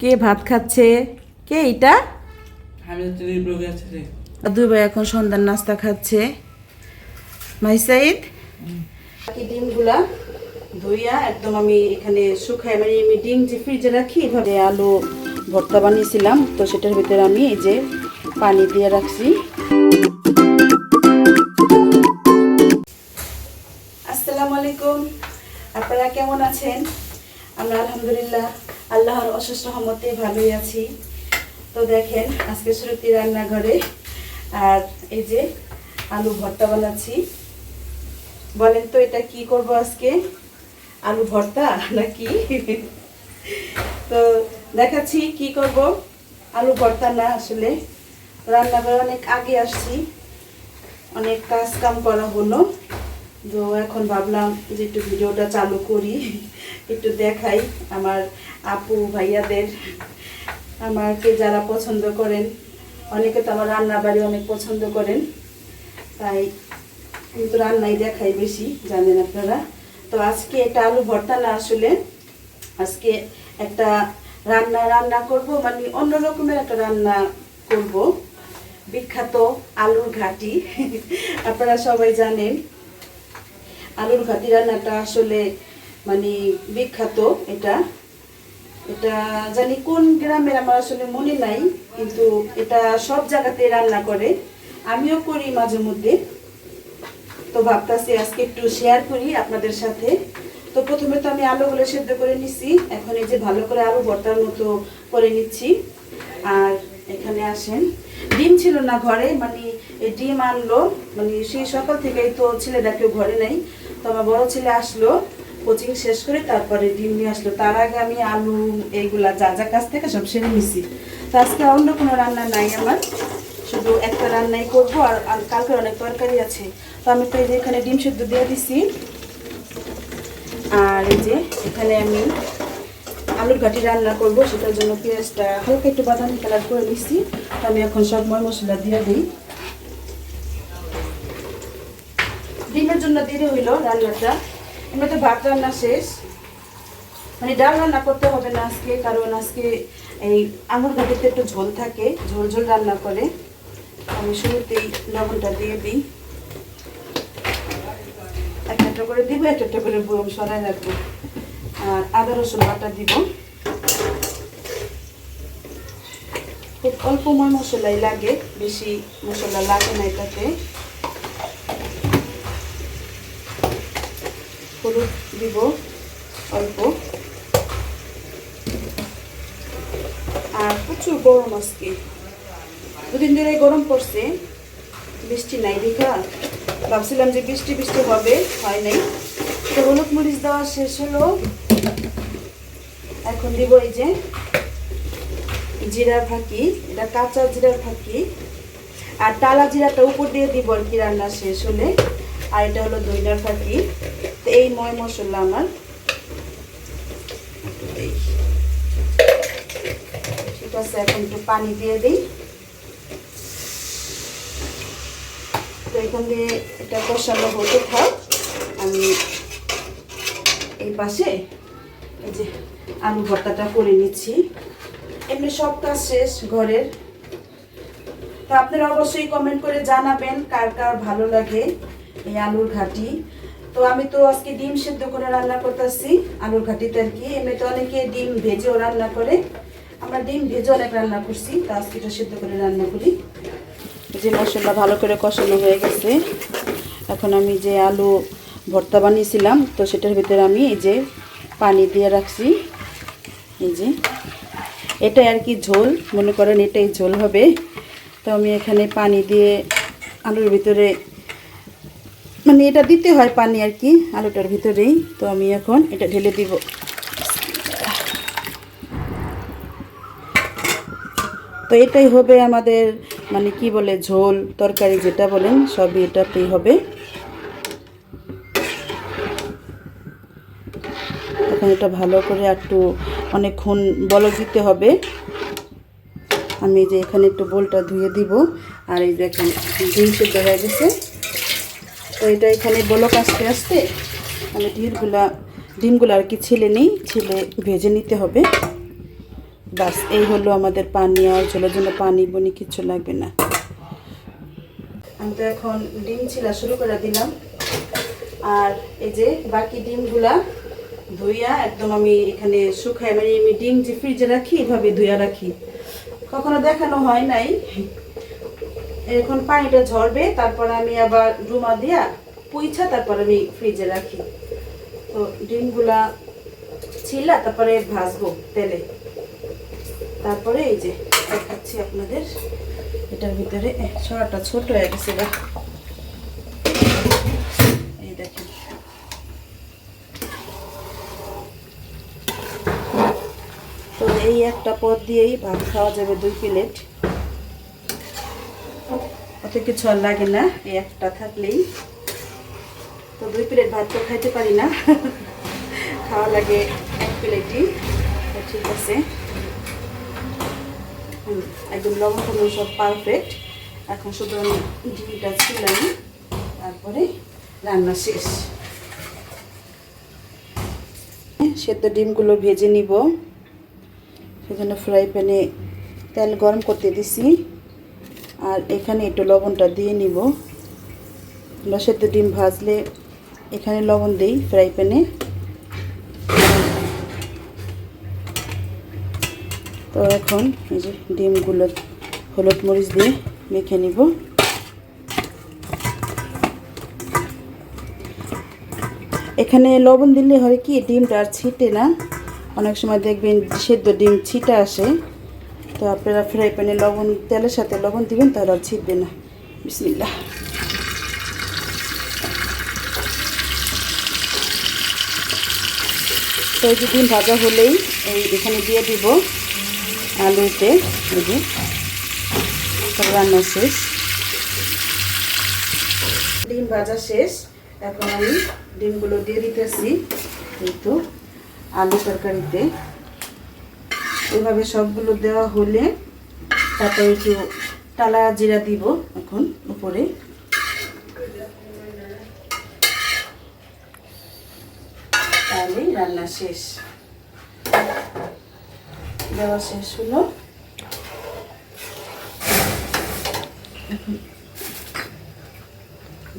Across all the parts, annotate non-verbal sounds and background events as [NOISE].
কে ভাত খাচ্ছে? কে এটা দুই ভাই এখন সন্ধ্যার নাস্তা খাচ্ছে। ভাই সাইদ বাকি ডিমগুলা ধুইয়া একদম আমি এখানে শুকাই মানে আমি ডিম যে ফ্রিজে রাখি এভাবে আলু ভর্তা বানিয়েছিলাম। তো সেটার ভিতরে আমি এই যে পানি দিয়ে রাখছি। আসসালামু আলাইকুম। আপনারা কেমন আছেন? আমরা আলহামদুলিল্লাহ। আল্লাহর অশেষ রহমতে ভালোই আছি। তো দেখেন, আজকে শ্রুতি রান্নাঘরে, আর এই যে আলু ভর্তা বানাচ্ছি। বলেন তো এটা কি করব আজকে? আলু ভর্তা নাকি? তো দেখাচ্ছি কি করব। আলু ভর্তা না আসলে রান্নাঘরে অনেক আগে আসছি। অনেক কাজ কাম করা হলো। তো এখন ভাবলাম যে একটু ভিডিওটা চালু করি, একটু দেখাই আমার আপু, ভাইয়াদের। আমাকে যারা পছন্দ করেন, অনেকে তো আমার রান্না বাড়ি অনেক পছন্দ করেন। তাই কিন্তু রান্নাই দেখাই বেশি, জানেন আপনারা। তো আজকে এটা আলু ভর্তা না আসলে, আজকে একটা রান্না রান্না করব মানে অন্য রকমের একটা রান্না করব। বিখ্যাত আলুর ঘাটি, [LAUGHS] আপনারা সবাই জানেন। আলুর ঘাটি রান্নাটা আসলে মানে বিখ্যাত এটা। এটা জানি কোন গ্রামের আমার আসলে মনে নাই, কিন্তু এটা সব জায়গাতে রান্না করে। আমিও করি মাঝে মধ্যে। তো ভাবতাছি আজকে একটু শেয়ার করি আপনাদের সাথে। তো প্রথমে তো আমি আলুগুলো সেদ্ধ করে নিচ্ছি এখন এই যে ভালো করে আলু ভর্তার মতো করে নিচ্ছি। আর এখানে আসেন। ডিম ছিল না ঘরে মানে ডিম আনলো। মানে সেই সকাল থেকেই তো ছেলেটা কেউ ঘরে নেই। তো আমার বড় ছেলে আসলো। কোচিং শেষ করে তারপরে ডিম নিয়ে আসলো। তার আগে আমি আলু এইগুলা যা যা কাছ থেকে সব সেরে নিছি। তো আজকে অন্য কোনো রান্না নাই আমার। শুধু একটা রান্নাই করব আর কালকে অনেক তরকারি আছে। তো আমি তো এই যে এখানে ডিম সেদ্ধ দিয়ে দিছি। আর এই যে এখানে আমি আলুর ঘাটি রান্না করব, সেটার জন্য পেঁয়াজটা হালকা একটু বাদামি কালার করে নিচ্ছি তো আমি এখন সব ময় মশলা দিয়ে দিই। ডিমের জন্য দেরি হইল রান্নাটা। এমনিতে ভাত রান্না শেষ। মানে ডাল রান্না করতে হবে না আজকে, কারণ আজকে এই আঙুর ঘাটিতে একটু ঝোল থাকে, ঝোল ঝোল রান্না করে। আমি শুরুতেই লবণটা দিয়ে দিই। একটা করে দিব, একটা একটা করে বয়ম সরাই রাখব। আর আদা, রসুন বাটা দিব। খুব অল্প ময় মশলাই লাগে, বেশি মশলা লাগে না এটাতে। হলুদ দিব অল্প। আর প্রচুর গরম আজকে। দুদিন ধরে গরম পড়ছে, বৃষ্টি নাই দেখা ভাবছিলাম যে বৃষ্টি বৃষ্টি হবে, হয় নাই। তো হলুদ মরিচ দেওয়া শেষ হলো। এখন দিব এই যে জিরার ফাঁকি, এটা কাঁচা জিরার ফাঁকি। আর টালা জিরাটা উপর দিয়ে দিব আর কি রান্না শেষ হলে। আর এটা হলো দইনার ফাঁকি। এই ময় মশলা আমার। ঠিক আছে, এখন একটু পানি দিয়ে দিই। তো এখান দিয়ে এটা কষানো হতে থাক। আমি এই পাশে এই যে আলু ভর্তাটা করে নিচ্ছি। এমনি সব কাজ শেষ ঘরের। তো আপনারা অবশ্যই কমেন্ট করে জানাবেন কার কার ভালো লাগে এই আলুর ঘাটি। তো আমি তো আজকে ডিম সেদ্ধ করে রান্না করতেছি, আলুর ঘাটিতে আর কি। এমনি তো অনেকে ডিম ভেজেও রান্না করে। আমরা ডিম ভেজে অনেক রান্না করছি, তো আজকে এটা সেদ্ধ করে রান্না করি। যে মশলা ভালো করে কষানো হয়ে গেছে। এখন আমি যে আলু ভর্তা বানিয়েছিলাম, তো সেটার ভিতরে আমি এই যে পানি দিয়ে রাখছি। এই যে এটা আর কি ঝোল, মনে করেন এটাই ঝোল হবে। তো আমি এখানে পানি দিয়ে আলুর ভিতরে মানে এটা দিতে হয় পানি আর কি, আলুটার ভিতরেই। তো আমি এখন এটা ঢেলে দিব। তো এটাই হবে আমাদের মানে কি বলে, ঝোল, তরকারি যেটা বলেন, সবই এটাতেই হবে। এখন এটা ভালো করে একটু অনেকক্ষণ বলক দিতে হবে। আমি যে এখানে একটু বোলটা ধুয়ে দিব। আর এই দেখেন ডিম হয়ে গেছে। তো এটা এখানে বলক আসতে আসতে আমি ডিমগুলা ডিমগুলো আর কি ছিলে নেই, ছিলে ভেজে নিতে হবে। বাস এই হলো আমাদের পানি আর ঝোলের জন্য পানি বনি কিচ্ছু লাগবে না। আমি তো এখন ডিম ছিলা শুরু করে দিলাম। আর এই যে বাকি ডিমগুলা ধুইয়া একদম আমি এখানে শুকাই মানে আমি ডিম যে ফ্রিজে রাখি, এভাবে ধুইয়া রাখি। কখনো দেখানো হয় নাই। এখন পানিটা ঝরবে, তারপর আমি আবার রুমা দিয়া পুইছা তারপর আমি ফ্রিজে রাখি। তো ডিমগুলা ছিলা, তারপরে ভাজবো তেলে। তারপরে এই যে দেখাচ্ছি আপনাদের, এটার ভিতরে ছড়াটা ছোট হয়ে গেছে এই দেখেন। তো এই একটা পদ দিয়েই ভাত খাওয়া যাবে দুই প্লেট। অত কিছু আর লাগে না, এই একটা থাকলেই। তো দুই প্লেট ভাত তো খাইতে পারি না। [LAUGHS] খাওয়া লাগে এক প্লেটই। তো ঠিক আছে। একদম লবণ টবণ সব পারফেক্ট এখন শুধু আমি ডিমটা ছিলাম, তারপরে রান্না শেষ। সেদ্ধ ডিমগুলো ভেজে নিব। সেজন্য ফ্রাই প্যানে তেল গরম করতে দিছি। আর এখানে একটু লবণটা দিয়ে নিব। আমরা সেদ্ধ ডিম ভাজলে এখানে লবণ দিই ফ্রাই প্যানে। তো এখন এই যে ডিমগুলো হলুদ মরিচ দিয়ে মেখে নিব। এখানে লবণ দিলে হয় কি, ডিমটা আর ছিটে না। অনেক সময় দেখবেন সেদ্ধ ডিম ছিটা আসে। তো আপনারা ফ্রাই প্যানে লবণ, তেলের সাথে লবণ দিবেন, তাহলে আর ছিটবে না। বিসমিল্লা তো এই ডিম ভাজা হলেই এই এখানে দিয়ে দিব আলুতে, এই রান্না শেষ। ডিম ভাজা শেষ। এখন আমি ডিমগুলো দিয়ে দিতেছি কিন্তু আলু তরকারিতে। এভাবে সবগুলো দেওয়া হলে তারপর একটু টালা জিরা দিব এখন উপরে। তাহলেই রান্না শেষ। দেওয়া শেষ হলো।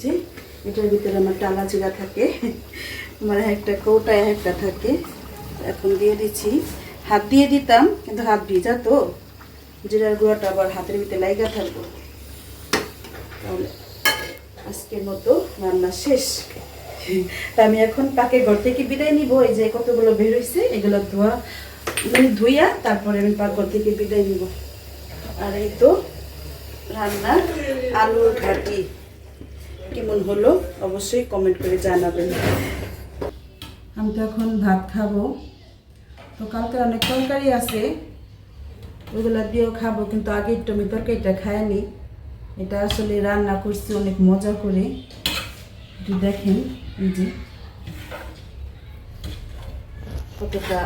যে, এটার ভিতরে আমার টালা জিরা থাকে, আমার একটা কৌটায় একটা থাকে, এখন দিয়ে দিচ্ছি। হাত দিয়ে দিতাম, কিন্তু হাত ভিজা তো। জিরার গুঁড়াটা আবার হাতের ভিতরে লাইগা থাকব। তাহলে আজকের মতো রান্না শেষ। আমি এখন পাকে ঘর থেকে বিদায় নিব। এই যে কতগুলো বের হয়েছে এগুলো ধোয়া মানে ধুইয়া তারপরে আমি পাক ঘর থেকে বিদায় নিব। আর এই তো রান্না আলুর ঘাটি। কেমন হলো? অবশ্যই কমেন্ট করে জানাবেন। আমি তো এখন ভাত খাব। তো কালকে অনেক তরকারি আছে, ওইগুলো দিয়েও খাব, কিন্তু আগে একটু আমি তরকারিটা খাইনি এটা আসলে রান্না করছি, অনেক মজা করে। একটু দেখেন, এই যে। কতটা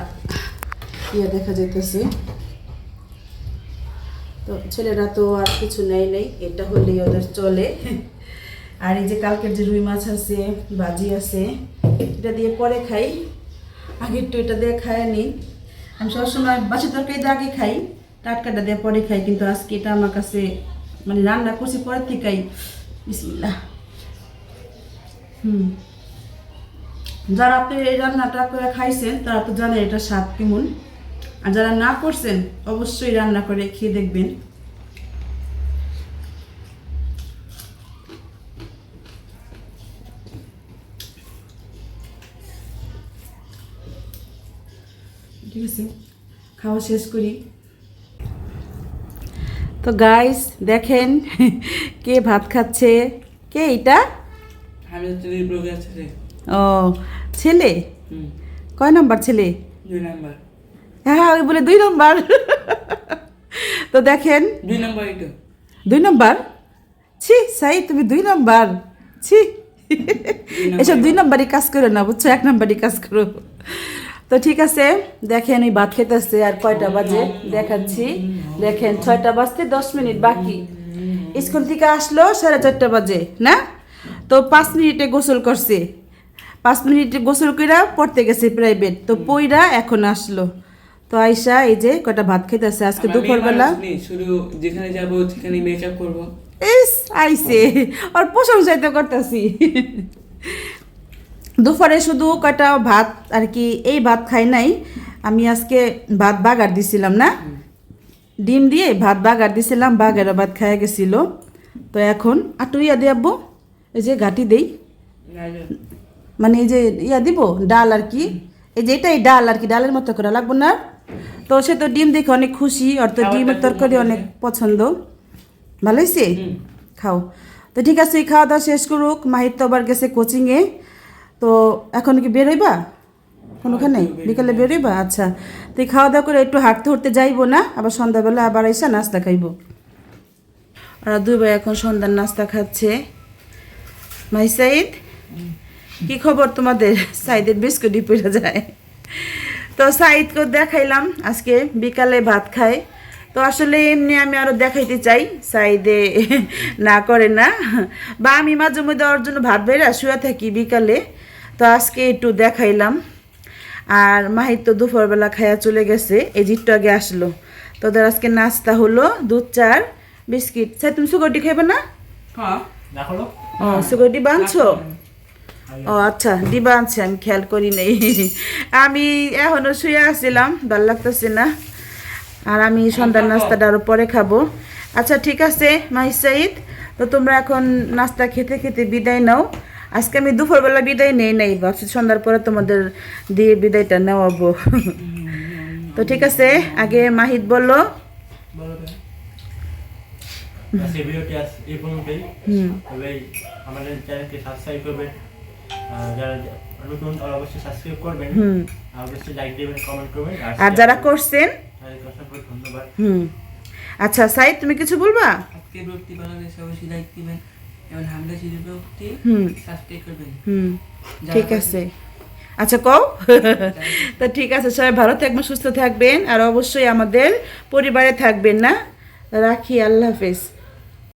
ইয়ে দেখা যাইতেছে। তো ছেলেরা তো আর কিছু নেই নেই, এটা হলেই ওদের চলে। আর এই যে কালকের যে রুই মাছ আছে, ভাজি আছে, এটা দিয়ে পরে খাই। আগে একটু এটা দিয়ে খাই নি আমি সবসময় বাসি তরকারিটা আগে খাই, টাটকাটা দিয়ে পরে খাই, কিন্তু আজকে এটা আমার কাছে মানে রান্না করছি পরের থেকেই। বিসমিল্লাহ। হুম। যারা আপনি এই রান্নাটা করে খাইছেন, তারা তো জানেন এটা স্বাদ কেমন। আর যারা না করছেন, অবশ্যই রান্না করে খেয়ে দেখবেন। আছে। খাওয়া শেষ করি। তো গাইস দেখেন [LAUGHS] কে ভাত খাচ্ছে? কে এটা ও ছেলে? কয় নম্বর ছেলে? দুই নাম্বার। হ্যাঁ ওই বলে দুই নম্বর। তো দেখেন। দুই নাম্বার এটা দুই নম্বর? ছি সাই তুমি দুই নম্বর। ছি। এসব দুই নম্বরই কাজ করো না বুঝছ? এক নম্বরই কাজ করো। তো ঠিক আছে দেখেন ওই ভাত খেতেছে আর কয়টা বাজে? দেখাচ্ছি। দেখেন ছয়টা বাজতে দশ মিনিট বাকি। স্কুল থেকে আসলো সাড়ে চারটা বাজে না? তো পাঁচ মিনিটে গোসল করছে। পাঁচ মিনিটে গোসল কইরা পড়তে গেছে প্রাইভেট তো পইরা এখন আসলো। তো আইসা এই যে কটা ভাত খেতেছে আজকে দুপুরবেলা। মানুষ যেখানে যাব সেখানে মেকআপ করব। ইস আইসে। আর প্রশংসাই তো করতেছি। দুপুরে শুধু কটা ভাত আর কি এই ভাত খাই নাই। আমি আজকে ভাত বাগার দিছিলাম না। ডিম দিয়ে ভাত বাগার দিছিলাম বাগারও ভাত খাইয়া গেছিল। তো এখন আটু ইয়া দিয়ে আব্বু এই যে ঘাটি দেই। মানে এই যে ইয়া দিব ডাল আর কি। এই যে এটাই ডাল আর কি ডালের মতো করে লাগবো না। তো সে তো ডিম দেখে অনেক খুশি আর তো ডিমের তরকারি অনেক পছন্দ। ভালো হয়েছে খাও। তো ঠিক আছে খাওয়া দাওয়া শেষ করুক। মাহির তো আবার গেছে কোচিংয়ে তো এখন কি বের হইবা কোনোখানে বিকালে হইবো। বের হইবা আচ্ছা। তুই খাওয়া দাওয়া করে একটু হাঁটতে হাঁটতে যাইবো না? আবার সন্ধ্যাবেলা আবার এসে নাস্তা খাইবো। আর দুই ভাই এখন সন্ধ্যার নাস্তা খাচ্ছে। মাই সাইদ কি খবর তোমাদের? সাইদের বিস্কুটই পড়ে যায়। তো সাইদকে দেখাইলাম আজকে বিকালে ভাত খায়। তো আসলে এমনি আমি আরও দেখাইতে চাই সাইদে না করে না। বা আমি মাঝে মধ্যে ওর জন্য ভাত বেড়া শুয়ে থাকি বিকালে। তো আজকে একটু দেখাইলাম। আর মাহির তো দুপুরবেলা খায়া চলে গেছে এই জিট্টু আগে আসলো। তোদের আজকে নাস্তা হলো দুধ চার বিস্কিট। স্যার তুমি সুগরটি খাইবে না? হ্যাঁ। ও সুগরটি বাঁধছো ও আচ্ছা ডিবা আনছে আমি খেয়াল করি নাই। আমি এখনও শুয়ে আসছিলাম ভালো লাগতেছে না। আর আমি সন্ধ্যার নাস্তাটা আরও পরে খাব। আচ্ছা ঠিক আছে মাই সাইদ। তো তোমরা এখন নাস্তা খেতে খেতে বিদায় নাও। আজকে আমি দুপুরবেলা বিদায় নেই নাই ভাবছি সন্ধ্যার পরে তোমাদের দিয়ে বিদায়টা নেওয়াবো। তো ঠিক আছে আগে মাহিদ বলল বলো ভিডিওটি আজ এই পর্যন্তই। তবে আমাদের চ্যানেলকে সাবস্ক্রাইব করবেন। আর যারা নতুন তারা অবশ্যই সাবস্ক্রাইব করবেন। আর অবশ্যই লাইক দেবেন কমেন্ট করবেন। আর যারা করছেন? তাদেরকে অসংখ্য ধন্যবাদ। হুম। আচ্ছা সাইদ তুমি কিছু বলবা? আজকে ব্লগটি ভালো লাগলে অবশ্যই লাইক দিবেন। হুম। ঠিক আছে। আচ্ছা কও? [LAUGHS] তো ঠিক আছে সবাই ভালো থাকবেন সুস্থ থাকবেন আর অবশ্যই আমাদের পরিবারে থাকবেন না? রাখি আল্লাহ হাফেজ।